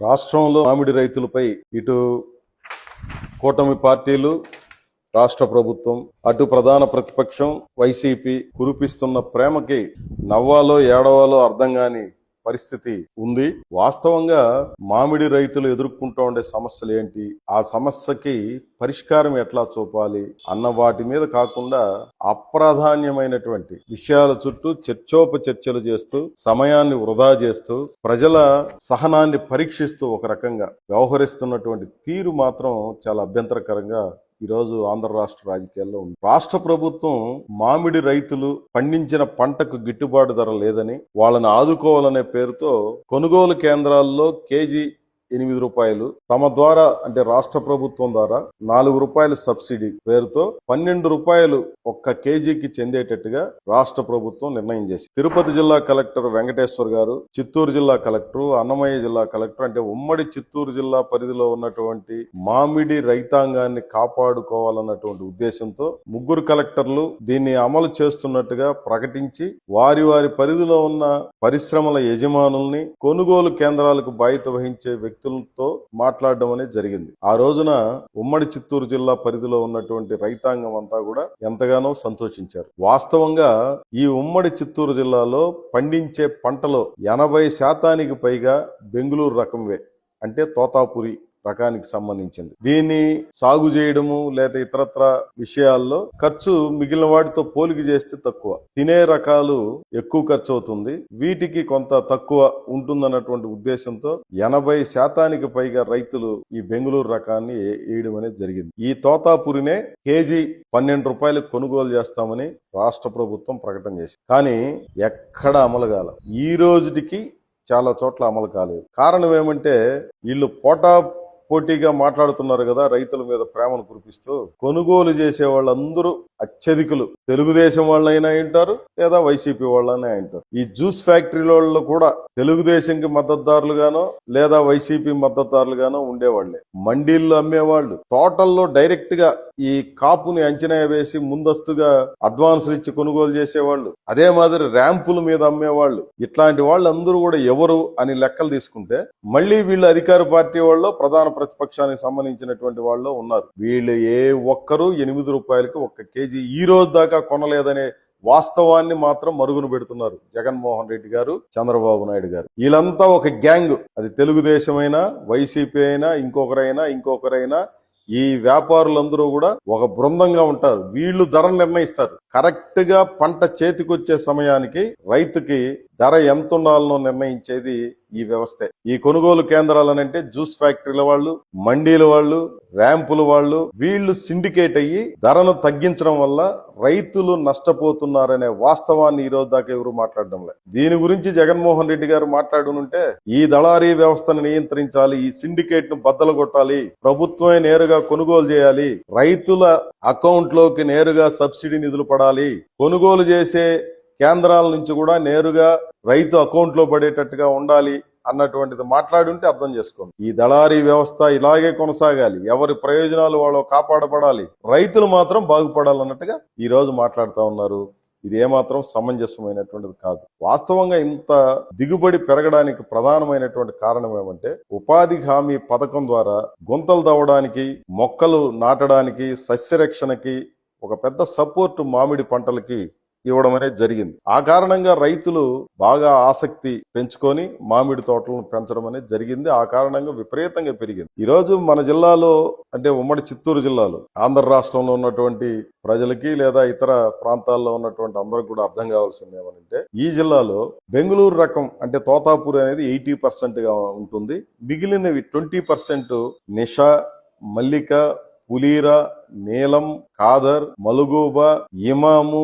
రాష్ట్రంలో మామిడి రైతులపై ఇటు కూటమి పార్టీలు రాష్ట్ర ప్రభుత్వం అటు ప్రధాన ప్రతిపక్షం వైసీపీ కురిపిస్తున్న ప్రేమకి నవ్వాలో ఏడవాలో అర్థం కాని పరిస్థితి ఉంది. వాస్తవంగా మామిడి రైతులు ఎదుర్కొంటూ ఉండే సమస్యలు ఏంటి? ఆ సమస్యకి పరిష్కారం ఎట్లా చూపాలి? అన్న వాటి మీద కాకుండా అప్రాధాన్యమైనటువంటి విషయాల చుట్టూ చర్చోపచర్చలు చేస్తూ సమయాన్ని వృధా చేస్తూ ప్రజల సహనాన్ని పరీక్షిస్తూ ఒక రకంగా వ్యవహరిస్తున్నటువంటి తీరు మాత్రం చాలా అభ్యంతరకరంగా ఈరోజు ఆంధ్ర రాష్ట్ర రాజకీయాల్లో ఉంది. రాష్ట్ర ప్రభుత్వం మామిడి రైతులు పండించిన పంటకు గిట్టుబాటు ధర లేదని వాళ్ళని ఆదుకోవాలనే పేరుతో కొనుగోలు కేంద్రాల్లో కేజీ ఎనిమిది రూపాయలు. తమ ద్వారా అంటే రాష్ట్ర ప్రభుత్వం ద్వారా నాలుగు రూపాయల సబ్సిడీ పేరుతో పన్నెండు రూపాయలు ఒక్క కేజీకి చెందేటట్టుగా రాష్ట్ర ప్రభుత్వం నిర్ణయం చేసింది. తిరుపతి జిల్లా కలెక్టర్ వెంకటేశ్వర్ గారు చిత్తూరు జిల్లా కలెక్టర్ అన్నమయ్య జిల్లా కలెక్టర్ అంటే ఉమ్మడి చిత్తూరు జిల్లా పరిధిలో ఉన్నటువంటి మామిడి రైతాంగాన్ని కాపాడుకోవాలన్నటువంటి ఉద్దేశంతో ముగ్గురు కలెక్టర్లు దీన్ని అమలు చేస్తున్నట్టుగా ప్రకటించి వారి వారి పరిధిలో ఉన్న పరిశ్రమల యజమానుల్ని కొనుగోలు కేంద్రాలకు బాధ్యత వహించే వ్యక్తులతో మాట్లాడడం అనేది జరిగింది. ఆ రోజున ఉమ్మడి చిత్తూరు జిల్లా పరిధిలో ఉన్నటువంటి రైతాంగం అంతా కూడా ఎంతగానో సంతోషించారు. వాస్తవంగా ఈ ఉమ్మడి చిత్తూరు జిల్లాలో పండించే పంటలో ఎనభై శాతానికి పైగా బెంగుళూరు రకంవే అంటే తోతాపురి రకానికి సంబంధించింది. దీన్ని సాగు చేయడము లేదా ఇతరత్ర విషయాల్లో ఖర్చు మిగిలిన వాటితో పోలిక చేస్తే తక్కువ. తినే రకాలు ఎక్కువ ఖర్చు అవుతుంది వీటికి కొంత తక్కువ ఉంటుందన్నటువంటి ఉద్దేశంతో ఎనభై శాతానికి పైగా రైతులు ఈ బెంగళూరు రకాన్ని వేయడం అనేది జరిగింది. ఈ తోతాపురినే కేజీ పన్నెండు రూపాయలు కొనుగోలు చేస్తామని రాష్ట్ర ప్రభుత్వం ప్రకటన చేసింది. కానీ ఎక్కడ అమలు కాల. ఈ రోజుటికి చాలా చోట్ల అమలు కాలేదు. కారణం ఏమంటే వీళ్ళు పోటా పోటీగా మాట్లాడుతున్నారు కదా రైతుల మీద ప్రేమను కురిపిస్తూ కొనుగోలు చేసే వాళ్ళందరూ అత్యధికులు. తెలుగుదేశం వాళ్ళైనా ఉంటారు లేదా వైసీపీ వాళ్ళనే ఉంటారు ఈ జ్యూస్ ఫ్యాక్టరీల వాళ్ళు కూడా తెలుగుదేశంకి మద్దతుదారులుగానో లేదా వైసీపీ మద్దతుదారులుగానో ఉండేవాళ్ళే మండీల్లో అమ్మేవాళ్ళు. తోటల్లో డైరెక్ట్గా ఈ కాపుని అంచనా వేసి ముందస్తుగా అడ్వాన్సులు ఇచ్చి కొనుగోలు చేసేవాళ్ళు. అదే మాదిరి ర్యాంపుల మీద అమ్మేవాళ్ళు. ఇట్లాంటి వాళ్ళందరూ కూడా ఎవరు అని లెక్కలు తీసుకుంటే మళ్ళీ వీళ్ళు అధికార పార్టీ వాళ్ళు ప్రధాన ప్రతిపక్షానికి సంబంధించినటువంటి వాళ్ళు ఉన్నారు. వీళ్ళు ఏ ఒక్కరు ఎనిమిది రూపాయలకి ఒక్క కేజీ ఈ రోజు దాకా కొనలేదనే వాస్తవాన్ని మాత్రం మరుగున పెడుతున్నారు జగన్మోహన్ రెడ్డి గారు చంద్రబాబు నాయుడు గారు. వీళ్ళంతా ఒక గ్యాంగ్. అది తెలుగుదేశమైనా వైసీపీ అయినా ఇంకొకరైనా ఇంకొకరైనా ఈ వ్యాపారులందరూ కూడా ఒక బృందంగా ఉంటారు. వీళ్ళు ధర నిర్ణయిస్తారు. కరెక్ట్గా పంట చేతికొచ్చే సమయానికి రైతుకి ధర ఎంత ఉండాలనో నిర్ణయించేది ఈ వ్యవస్థే. ఈ కొనుగోలు కేంద్రాలనంటే జ్యూస్ ఫ్యాక్టరీల వాళ్ళు మండీల వాళ్ళు ర్యాంపుల వాళ్ళు వీళ్ళు సిండికేట్ అయ్యి ధరను తగ్గించడం వల్ల రైతులు నష్టపోతున్నారనే వాస్తవాన్ని ఈ రోజు దాకా ఎవరు మాట్లాడడం లేదు. దీని గురించి జగన్మోహన్ రెడ్డి గారు మాట్లాడునుంటే ఈ దళారీ వ్యవస్థను నియంత్రించాలి ఈ సిండికేట్ను బద్దలు కొట్టాలి ప్రభుత్వమే నేరుగా కొనుగోలు చేయాలి రైతుల అకౌంట్లోకి నేరుగా సబ్సిడీ నిధులు పడాలి కొనుగోలు చేసే కేంద్రాల నుంచి కూడా నేరుగా రైతు అకౌంట్లో పడేటట్టుగా ఉండాలి అన్నటువంటిది మాట్లాడుంటే అర్థం చేసుకోండి. ఈ దళారీ వ్యవస్థ ఇలాగే కొనసాగాలి. ఎవరి ప్రయోజనాలు వాళ్ళు కాపాడబడాలి రైతులు మాత్రం బాగుపడాలన్నట్టుగా ఈ రోజు మాట్లాడుతూ ఉన్నారు. ఇది ఏమాత్రం సమంజసమైనటువంటిది కాదు. వాస్తవంగా ఇంత దిగుబడి పెరగడానికి ప్రధానమైనటువంటి కారణం ఏమంటే ఉపాధి హామీ పథకం ద్వారా గుంతలు తవ్వడానికి మొక్కలు నాటడానికి సస్యరక్షణకి ఒక పెద్ద సపోర్ట్ మామిడి పంటలకి ఇవ్వడం అనేది జరిగింది. ఆ కారణంగా రైతులు బాగా ఆసక్తి పెంచుకొని మామిడి తోటలను పెంచడం అనేది జరిగింది. ఆ కారణంగా విపరీతంగా పెరిగింది. ఈరోజు మన జిల్లాలో అంటే ఉమ్మడి చిత్తూరు జిల్లాలో ఆంధ్ర రాష్ట్రంలో ఉన్నటువంటి ప్రజలకి లేదా ఇతర ప్రాంతాల్లో ఉన్నటువంటి అందరికి కూడా అర్థం కావాల్సింది ఏమనంటే ఈ జిల్లాలో బెంగళూరు రకం అంటే తోతాపూర్ అనేది ఎయిటీ పర్సెంట్గా ఉంటుంది. మిగిలినవి ట్వంటీ పర్సెంట్ నిషా మల్లిక పులీరా నీలం కాదర్ మలుగూబ ఇమాము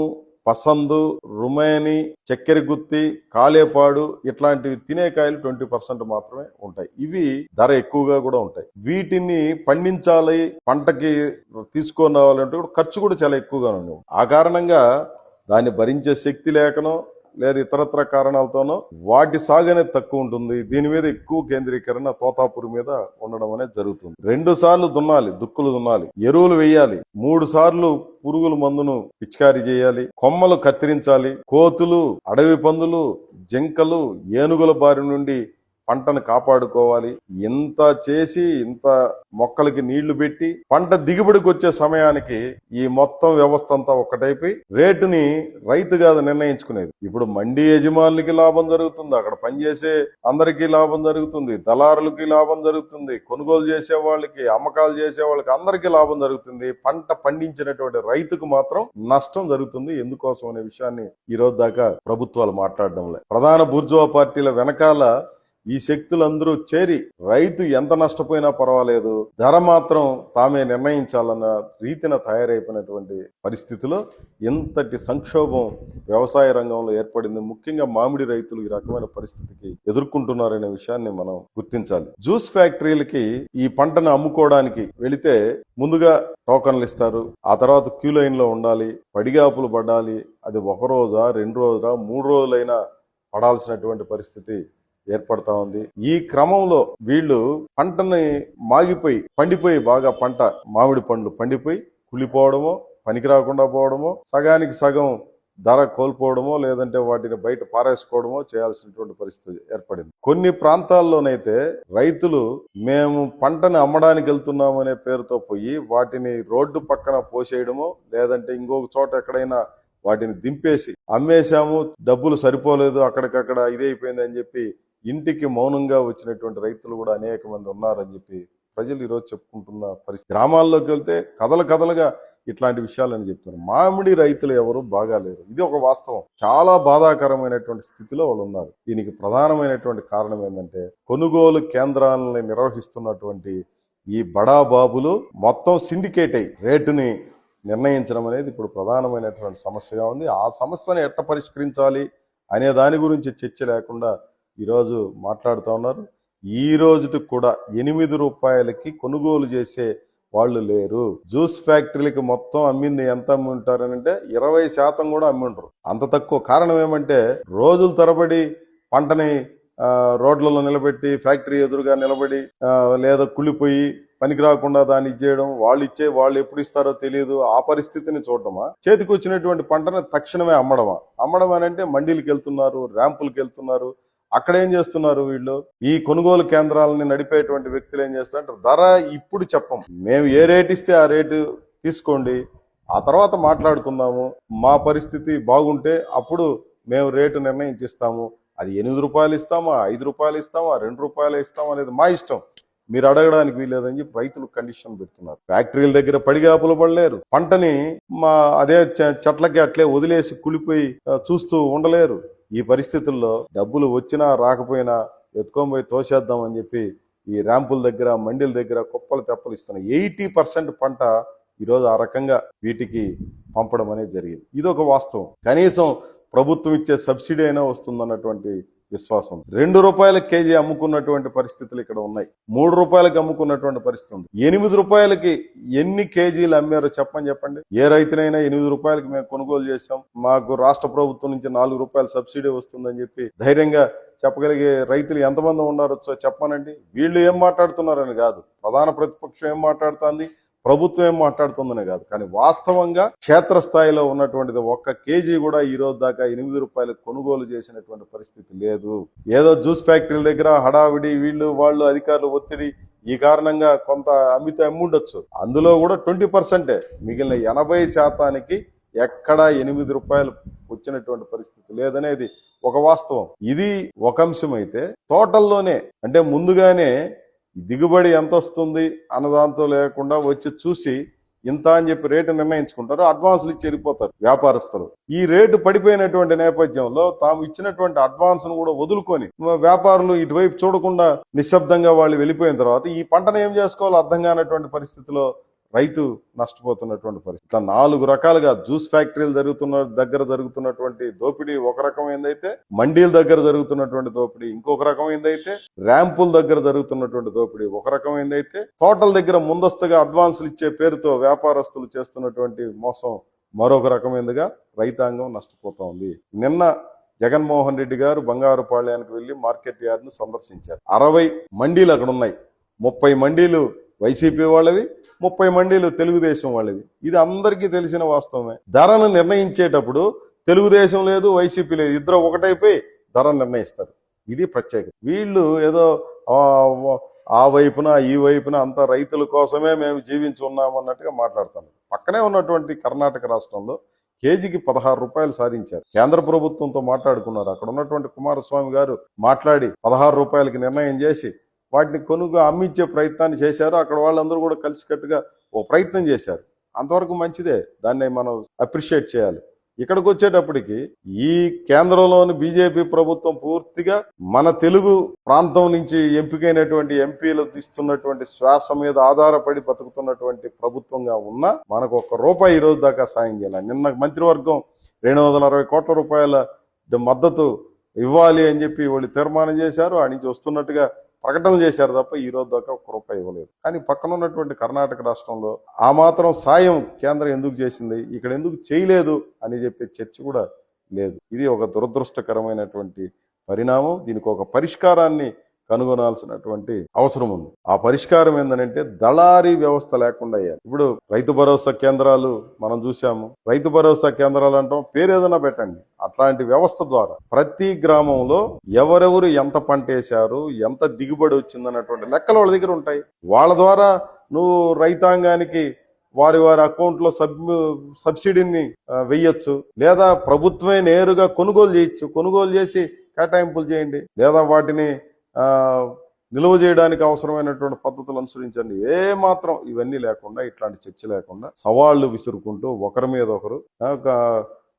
పసందు రుమేని చక్కెర గుత్తి ఇట్లాంటివి తినే కాయలు ట్వంటీ పర్సెంట్ మాత్రమే ఉంటాయి. ఇవి ధర ఎక్కువగా కూడా ఉంటాయి. వీటిని పండించాలి పంటకి తీసుకొని రావాలంటే కూడా ఖర్చు కూడా చాలా ఎక్కువగా ఉండవు. ఆ కారణంగా దాన్ని భరించే శక్తి లేకనో లేదా ఇతరత్ర కారణాలతోనో వాటి సాగు అనేది తక్కువ ఉంటుంది. దీని మీద ఎక్కువ కేంద్రీకరణ తోతాపూర్ మీద ఉండడం అనేది జరుగుతుంది. రెండు సార్లు దున్నాలి దుక్కులు దున్నాలి ఎరువులు వేయాలి మూడు సార్లు పురుగుల మందును పిచికారీ చేయాలి కొమ్మలు కత్తిరించాలి కోతులు అడవి పందులు జింకలు ఏనుగుల బారి నుండి పంటను కాపాడుకోవాలి. ఇంత చేసి ఇంత మొక్కలకి నీళ్ళు పెట్టి పంట దిగుబడికి వచ్చే సమయానికి ఈ మొత్తం వ్యవస్థ అంతా ఒకటైపోయి రేటుని రైతు కాదు నిర్ణయించుకునేది. ఇప్పుడు మండి యజమానులకి లాభం జరుగుతుంది. అక్కడ పనిచేసే అందరికీ లాభం జరుగుతుంది. దళారులకి లాభం జరుగుతుంది. కొనుగోలు చేసే వాళ్ళకి అమ్మకాలు చేసే వాళ్ళకి అందరికీ లాభం జరుగుతుంది. పంట పండించినటువంటి రైతుకు మాత్రం నష్టం జరుగుతుంది. ఎందుకోసం అనే విషయాన్ని ఈ రోజు దాకా ప్రభుత్వాలు మాట్లాడడం లేదు ప్రధాన బూర్జువా పార్టీల వెనకాల ఈ శక్తులందరూ చేరి రైతు ఎంత నష్టపోయినా పర్వాలేదు ధర మాత్రం తామే నిర్ణయించాలన్న రీతిన తయారైపోయినటువంటి పరిస్థితిలో ఇంతటి సంక్షోభం వ్యవసాయ రంగంలో ఏర్పడింది ముఖ్యంగా మామిడి రైతులు ఈ రకమైన పరిస్థితికి ఎదుర్కొంటున్నారనే విషయాన్ని మనం గుర్తించాలి. జ్యూస్ ఫ్యాక్టరీలకి ఈ పంటను అమ్ముకోవడానికి వెళితే ముందుగా టోకన్లు ఇస్తారు ఆ తర్వాత క్యూ లైన్లో ఉండాలి పడిగాపులు పడాలి అది ఒక రోజా రెండు రోజులా మూడు రోజులైనా పడాల్సినటువంటి పరిస్థితి ఏర్పడతా ఉంది. ఈ క్రమంలో వీళ్ళు పంటని మాగిపోయి పండిపోయి బాగా పంట మామిడి పండ్లు పండిపోయి కులిపోవడమో పనికి రాకుండా పోవడమో సగానికి సగం ధర కోల్పోవడమో లేదంటే వాటిని బయట పారేసుకోవడమో చేయాల్సినటువంటి పరిస్థితి ఏర్పడింది. కొన్ని ప్రాంతాల్లోనైతే రైతులు మేము పంటని అమ్మడానికి వెళ్తున్నామనే పేరుతో పోయి వాటిని రోడ్డు పక్కన పోసేయడమో లేదంటే ఇంకొక చోట ఎక్కడైనా వాటిని దింపేసి అమ్మేశాము డబ్బులు సరిపోలేదు అక్కడికక్కడ ఇదైపోయింది అని చెప్పి ఇంటికి మౌనంగా వచ్చినటువంటి రైతులు కూడా అనేక మంది ఉన్నారని చెప్పి ప్రజలు ఈరోజు చెప్పుకుంటున్న పరిస్థితి. గ్రామాల్లోకి వెళ్తే కథలు కథలుగా ఇట్లాంటి విషయాలని చెప్తున్నారు. మామిడి రైతులు ఎవరు బాగాలేరు ఇది ఒక వాస్తవం. చాలా బాధాకరమైనటువంటి స్థితిలో వాళ్ళు ఉన్నారు. దీనికి ప్రధానమైనటువంటి కారణం ఏంటంటే కొనుగోలు కేంద్రాలని నిర్వహిస్తున్నటువంటి ఈ బడా బాబులు మొత్తం సిండికేట్ అయ్యి రేటుని నిర్ణయించడం అనేది ఇప్పుడు ప్రధానమైనటువంటి సమస్యగా ఉంది. ఆ సమస్యను ఎట్ట పరిష్కరించాలి అనే దాని గురించి చర్చ లేకుండా ఈరోజు మాట్లాడుతూ ఉన్నారు. ఈ రోజుకి కూడా ఎనిమిది రూపాయలకి కొనుగోలు చేసే వాళ్ళు లేరు. జ్యూస్ ఫ్యాక్టరీలకి మొత్తం అమ్మింది ఎంత అమ్మి ఉంటారనంటే ఇరవై శాతం కూడా అమ్మి ఉంటారు అంత తక్కువ కారణం ఏమంటే రోజుల తరబడి పంటని రోడ్లలో నిలబెట్టి ఫ్యాక్టరీ ఎదురుగా నిలబడి లేదా కుళ్ళిపోయి పనికి రాకుండా దాన్ని ఇచ్చేయడం వాళ్ళు ఇచ్చే వాళ్ళు ఎప్పుడు ఇస్తారో తెలియదు ఆ పరిస్థితిని చూడటమా? చేతికి వచ్చినటువంటి పంటను తక్షణమే అమ్మడమా? అమ్మడం అని అంటే మండీలకు వెళ్తున్నారు ర్యాంపులకు వెళ్తున్నారు అక్కడ ఏం చేస్తున్నారు వీళ్ళు? ఈ కొనుగోలు కేంద్రాలని నడిపేటువంటి వ్యక్తులు ఏం చేస్తారంటే ధర ఇప్పుడు చెప్పం. మేము ఏ రేట్ ఇస్తే ఆ రేటు తీసుకోండి. ఆ తర్వాత మాట్లాడుకుందాము. మా పరిస్థితి బాగుంటే అప్పుడు మేము రేటు నిర్ణయించిస్తాము. అది ఎనిమిది రూపాయలు ఇస్తామా? ఐదు రూపాయలు ఇస్తామా? రెండు రూపాయలు ఇస్తామా? అనేది మా ఇష్టం. మీరు అడగడానికి వీలేదని చెప్పి రైతులు కండిషన్ పెడుతున్నారు. ఫ్యాక్టరీల దగ్గర పడిగాపులు పడలేరు. పంటని మా అదే చె- చెట్లకి అట్లే వదిలేసి కులిపోయి చూస్తూ ఉండలేరు. ఈ పరిస్థితుల్లో డబ్బులు వచ్చినా రాకపోయినా ఎత్తుకొని పోయి తోసేద్దాం అని చెప్పి ఈ ర్యాంపుల దగ్గర మండిల దగ్గర కుప్పలు తెప్పలు ఇస్తున్నాయి ఎయిటీ పర్సెంట్ పంట ఈరోజు ఆ రకంగా వీటికి పంపడం అనేది జరిగింది. ఇది ఒక వాస్తవం. కనీసం ప్రభుత్వం ఇచ్చే సబ్సిడీ అయినా వస్తుందన్నటువంటి విశ్వాసం. రెండు రూపాయల కేజీ అమ్ముకున్నటువంటి పరిస్థితులు ఇక్కడ ఉన్నాయి. మూడు రూపాయలకి అమ్ముకున్నటువంటి పరిస్థితి ఉంది. ఎనిమిది రూపాయలకి ఎన్ని కేజీలు అమ్మారో చెప్పని చెప్పండి. ఏ రైతునైనా ఎనిమిది రూపాయలకి మేము కొనుగోలు చేసాం మాకు రాష్ట్ర ప్రభుత్వం నుంచి నాలుగు రూపాయల సబ్సిడీ వస్తుందని చెప్పి ధైర్యంగా చెప్పగలిగే రైతులు ఎంతమంది ఉన్నారో చెప్పనండి. వీళ్ళు ఏం మాట్లాడుతున్నారని కాదు. ప్రధాన ప్రతిపక్షం ఏం మాట్లాడుతుంది? ప్రభుత్వం ఏం మాట్లాడుతుందనే కాదు. కానీ వాస్తవంగా క్షేత్రస్థాయిలో ఉన్నటువంటిది ఒక్క కేజీ కూడా ఈ రోజు దాకా ఎనిమిది రూపాయలు కొనుగోలు చేసినటువంటి పరిస్థితి లేదు. ఏదో జ్యూస్ ఫ్యాక్టరీల దగ్గర హడావిడి వీళ్ళు వాళ్ళు అధికారులు ఒత్తిడి ఈ కారణంగా కొంత అమ్మితే అమ్ముండొచ్చు అందులో కూడా ట్వంటీ పర్సెంటే. మిగిలిన ఎనభై శాతానికి ఎక్కడా ఎనిమిది రూపాయలు వచ్చినటువంటి పరిస్థితి లేదనేది ఒక వాస్తవం. ఇది ఒక అంశం అయితే తోటల్లోనే అంటే ముందుగానే దిగుబడి ఎంత వస్తుంది అన్నదాంతో లేకుండా వచ్చి చూసి ఇంత అని చెప్పి రేటు నిర్ణయించుకుంటారు అడ్వాన్సులు ఇచ్చి వెళ్ళిపోతారు వ్యాపారస్తులు. ఈ రేటు పడిపోయినటువంటి నేపథ్యంలో తాము ఇచ్చినటువంటి అడ్వాన్స్ను కూడా వదులుకొని వ్యాపారులు ఇటువైపు చూడకుండా నిశ్శబ్దంగా వాళ్ళు వెళ్ళిపోయిన తర్వాత ఈ పంటను ఏం చేసుకోవాలో అర్థం కానటువంటి పరిస్థితిలో రైతు నష్టపోతున్నటువంటి పరిస్థితి. ఇట్లా నాలుగు రకాలుగా జ్యూస్ ఫ్యాక్టరీలు జరుగుతున్న దగ్గర జరుగుతున్నటువంటి దోపిడీ ఒక రకమైందైతే మండీల దగ్గర జరుగుతున్నటువంటి దోపిడీ ఇంకొక రకమైందైతే ర్యాంపుల దగ్గర జరుగుతున్నటువంటి దోపిడీ ఒక రకమైందైతే తోటల దగ్గర ముందస్తుగా అడ్వాన్సులు ఇచ్చే పేరుతో వ్యాపారస్తులు చేస్తున్నటువంటి మోసం మరొక రకమైనదిగా రైతాంగం నష్టపోతా ఉంది. నిన్న జగన్మోహన్ రెడ్డి గారు బంగారుపాళ్యానికి వెళ్ళి మార్కెట్ యార్డ్ను సందర్శించారు. అరవై మండీలు అక్కడ ఉన్నాయి ముప్పై మండీలు వైసీపీ వాళ్ళవి ముప్పై మండీలు తెలుగుదేశం వాళ్ళవి. ఇది అందరికీ తెలిసిన వాస్తవమే. ధరను నిర్ణయించేటప్పుడు తెలుగుదేశం లేదు వైసీపీ లేదు. ఇద్దరు ఒకటైపోయి ధర నిర్ణయిస్తారు. ఇది ప్రత్యేకత. వీళ్ళు ఏదో ఆ, వైపున ఈ వైపున అంతా రైతుల కోసమే మేము జీవించి ఉన్నాం అన్నట్టుగా మాట్లాడుతాను పక్కనే ఉన్నటువంటి కర్ణాటక రాష్ట్రంలో కేజీకి పదహారు రూపాయలు సాధించారు. కేంద్ర ప్రభుత్వంతో మాట్లాడుకున్నారు. అక్కడ ఉన్నటువంటి కుమారస్వామి గారు మాట్లాడి పదహారు రూపాయలకి నిర్ణయం చేసి వాటిని కొనుగో అమ్మించే ప్రయత్నాన్ని చేశారు. అక్కడ వాళ్ళందరూ కూడా కలిసికట్టుగా ఓ ప్రయత్నం చేశారు. అంతవరకు మంచిదే. దాన్ని మనం అప్రిషియేట్ చేయాలి. ఇక్కడికి వచ్చేటప్పటికి ఈ కేంద్రంలోని బీజేపీ ప్రభుత్వం పూర్తిగా మన తెలుగు ప్రాంతం నుంచి ఎంపికైనటువంటి ఎంపీలు తీస్తున్నటువంటి శ్వాస మీద ఆధారపడి బతుకుతున్నటువంటి ప్రభుత్వంగా ఉన్నా మనకు ఒక్క రూపాయి ఈ రోజు దాకా సాయం చేయాలి. నిన్న మంత్రివర్గం రెండు వందల అరవై కోట్ల రూపాయల మద్దతు ఇవ్వాలి అని చెప్పి వాళ్ళు తీర్మానం చేశారు. ఆ నుంచి వస్తున్నట్టుగా ప్రకటన చేశారు తప్ప ఈ రోజు దాకా ఒక రూపాయి ఇవ్వలేదు. కానీ పక్కన ఉన్నటువంటి కర్ణాటక రాష్ట్రంలో ఆ మాత్రం సాయం కేంద్రం ఎందుకు చేసింది ఇక్కడ ఎందుకు చేయలేదు అని చెప్పే చర్చ కూడా లేదు. ఇది ఒక దురదృష్టకరమైనటువంటి పరిణామం. దీనికి ఒక పరిష్కారాన్ని కనుగొనాల్సినటువంటి అవసరం ఉంది. ఆ పరిష్కారం ఏంటంటే దళారీ వ్యవస్థ లేకుండా అయ్యాలి ఇప్పుడు రైతు భరోసా కేంద్రాలు మనం చూసాము రైతు భరోసా కేంద్రాలు అంటాం పేరు ఏదైనా పెట్టండి. అట్లాంటి వ్యవస్థ ద్వారా ప్రతి గ్రామంలో ఎవరెవరు ఎంత పంట వేశారు ఎంత దిగుబడి వచ్చిందన్నటువంటి లెక్కలు వాళ్ళ దగ్గర ఉంటాయి. వాళ్ళ ద్వారా నువ్వు రైతాంగానికి వారి వారి అకౌంట్లో సబ్ సబ్సిడీని వెయ్యొచ్చు. లేదా ప్రభుత్వమే నేరుగా కొనుగోలు చేయొచ్చు. కొనుగోలు చేసి కేటాయింపులు చేయండి. లేదా వాటిని నిలువ చేయడానికి అవసరమైనటువంటి పద్ధతులు అనుసరించండి. ఏ మాత్రం ఇవన్నీ లేకుండా ఇట్లాంటి చర్చ లేకుండా సవాళ్ళు విసురుకుంటూ ఒకరి మీద ఒకరు ఒక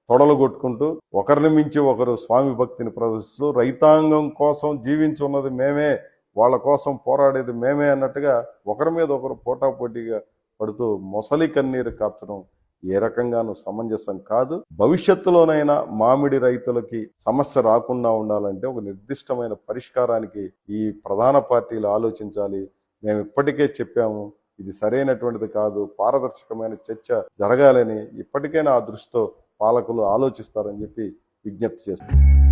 తొడలు కొట్టుకుంటూ ఒకరిని మించి ఒకరు స్వామి భక్తిని ప్రదర్శిస్తూ రైతాంగం కోసం జీవించున్నది మేమే వాళ్ళ కోసం పోరాడేది మేమే అన్నట్టుగా ఒకరి మీద ఒకరు పోటాపోటీగా పడుతూ మొసలి కన్నీరు కార్చడం ఏ రకంగానూ సమంజసం కాదు. భవిష్యత్తులోనైనా మామిడి రైతులకి సమస్య రాకుండా ఉండాలంటే ఒక నిర్దిష్టమైన పరిష్కారానికి ఈ ప్రధాన పార్టీలు ఆలోచించాలి. మేము ఇప్పటికే చెప్పాము ఇది సరైనటువంటిది కాదు పారదర్శకమైన చర్చ జరగాలని ఇప్పటికైనా ఆ దృష్టితో పాలకులు ఆలోచిస్తారని చెప్పి విజ్ఞప్తి చేస్తున్నారు